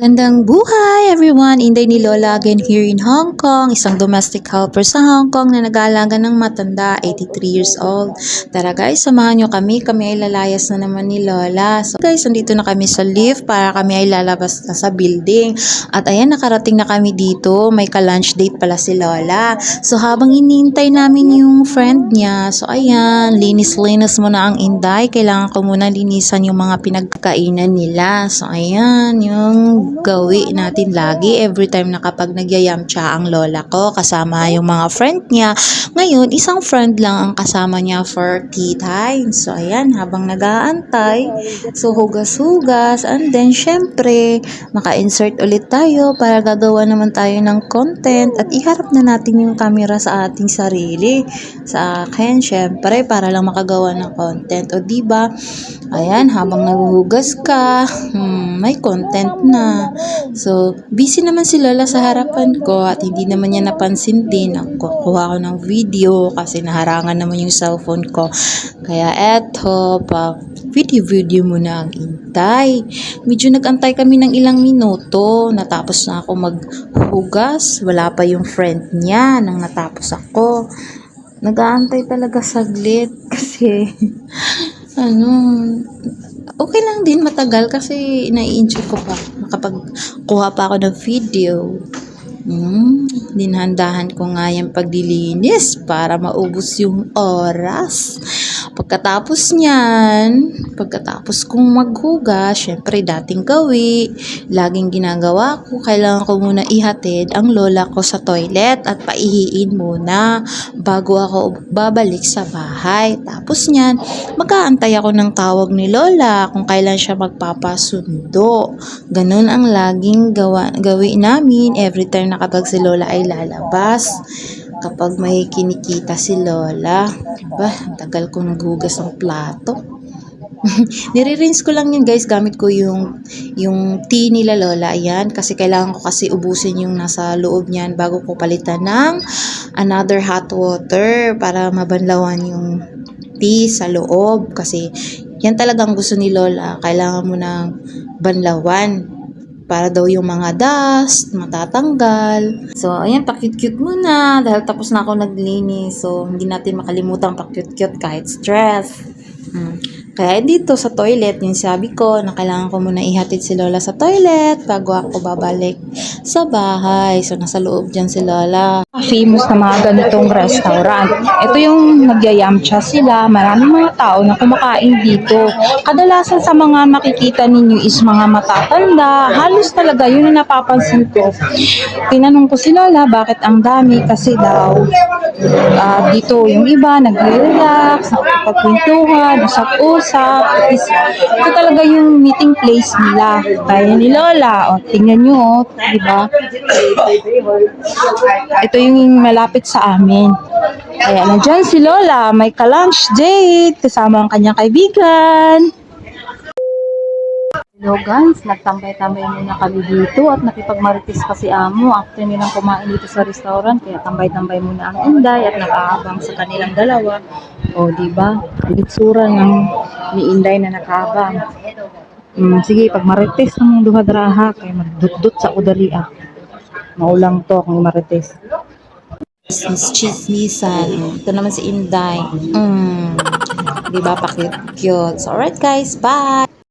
Gandang buhay everyone! Inday ni Lola again here in Hong Kong. Isang domestic helper sa Hong Kong na nag-aalaga ng matanda, 83 years old. Tara guys, samahan nyo kami. Kami ay lalayas na naman ni Lola. So guys, nandito na kami sa lift para kami ay lalabas na sa building. At ayan, nakarating na kami dito. May ka-lunch date pala si Lola. So habang inintay namin yung friend niya, so ayan, linis-linis muna ang Inday. Kailangan ko muna linisan yung mga pinagkainan nila. So ayan, yung gawi natin lagi every time na kapag nagyayamcha ang lola ko kasama yung mga friend niya. Ngayon, isang friend lang ang kasama niya for tea time. So ayan, habang nag-aantay, so hugas-hugas and then syempre, maka-insert ulit tayo para gagawa naman tayo ng content at iharap na natin yung camera sa ating sarili. Sa akin, syempre, para lang makagawa ng content. O di ba? Ayan, habang naguhugas ka, hmm, may content na. So, busy naman si Lola sa harapan ko at hindi naman niya napansin din. Kukuha ko ng video kasi naharangan naman yung cellphone ko. Kaya eto, pa video-video muna ang intay. Medyo nag-antay kami ng ilang minuto. Natapos na ako maghugas. Wala pa yung friend niya nang natapos ako. Nag-aantay talaga saglit kasi ano, okay lang din matagal kasi nai-enjoy ko pa makapagkuha pa ako ng video. Hmm, dinhandahan ko nga yung paglilinis para maubos yung oras. Pagkatapos niyan, pagkatapos kong maghugas, syempre dating gawi, laging ginagawa ko, kailangan ko muna ihatid ang lola ko sa toilet at paihiin muna bago ako babalik sa bahay. Tapos niyan, mag-aantay ako ng tawag ni lola kung kailan siya magpapasundo. Ganun ang laging gawa, gawi namin every time na kapag si lola ay lalabas kapag may kinikita si Lola. Ang tagal ko naghugas ng plato. Nire-rinse ko lang yun guys. Gamit ko yung, yung tea nila Lola. Ayan. Kasi kailangan ko kasi ubusin yung nasa loob niyan bago ko palitan ng another hot water para mabanlawan yung tea sa loob. Kasi yan talagang gusto ni Lola. Kailangan mo ng banlawan para daw yung mga dust matatanggal. So, ayan, pa-cute-cute muna dahil tapos na ako naglinis. So, hindi natin makalimutan pa-cute-cute kahit stress. Mm. Kaya dito sa toilet, yung sabi ko na kailangan ko muna ihatid si Lola sa toilet bago ako babalik sa bahay. So, nasa loob dyan si Lola. Famous na mga ganitong restaurant. Ito yung nagyayamcha sila. Maraming mga tao na kumakain dito. Kadalasan sa mga makikita ninyo is mga matatanda. Halos talaga yun ang napapansin ko. Tinanong ko si Lola bakit ang dami kasi daw ah, dito yung iba nag-relax, nakapagkwentuhan, usap-usap. Is, ito talaga yung meeting place nila. Kaya ni Lola, o tingnan nyo, oh, di ba? Ito yung malapit sa amin. Kaya nandyan si Lola, may ka-lunch date kasama ang kanyang kaibigan. Hello guys, nagtambay-tambay muna kami dito at nakipagmarites pa si Amo after nilang kumain dito sa restaurant kaya tambay-tambay muna ang Inday at nakaabang sa kanilang dalawa. O, di ba? Itsura ng ni Inday na nakaabang. Mm, sige, pag marites ng duha draha kay magdutdut sa udali ah. Maulang to kung marites. Miss Chismisan. Ito naman si Inday. Mm. Di ba? Pa-cute-cute. So, alright guys. Bye!